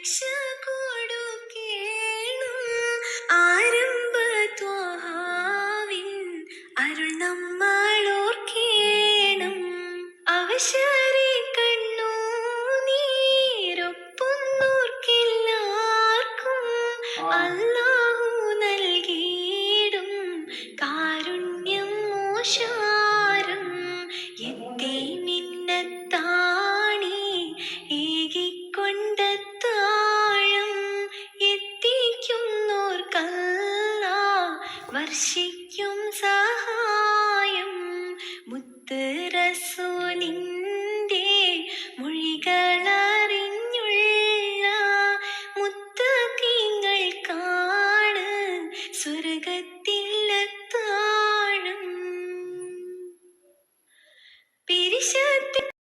ശിക്ഷ കൊടുക്കേണം. ആരംഭ ത്വഹാവിൻ അരുൾ നമ്മളോർക്കേണം. അവശരെ കണ്ണു നീരൊപ്പൊന്നോർക്കെല്ലാവർക്കും അല്ലാഹു നൽകിയിടും കാരുണ്യം മോശം. വർഷിക്കും സഹായം. മുത്ത് റസൂലിന്റെ മൊഴികളറിഞ്ഞുള്ള മുത്തക്കിങ്ങൾ കാണ് സ്വർഗത്തിലെത്താഴും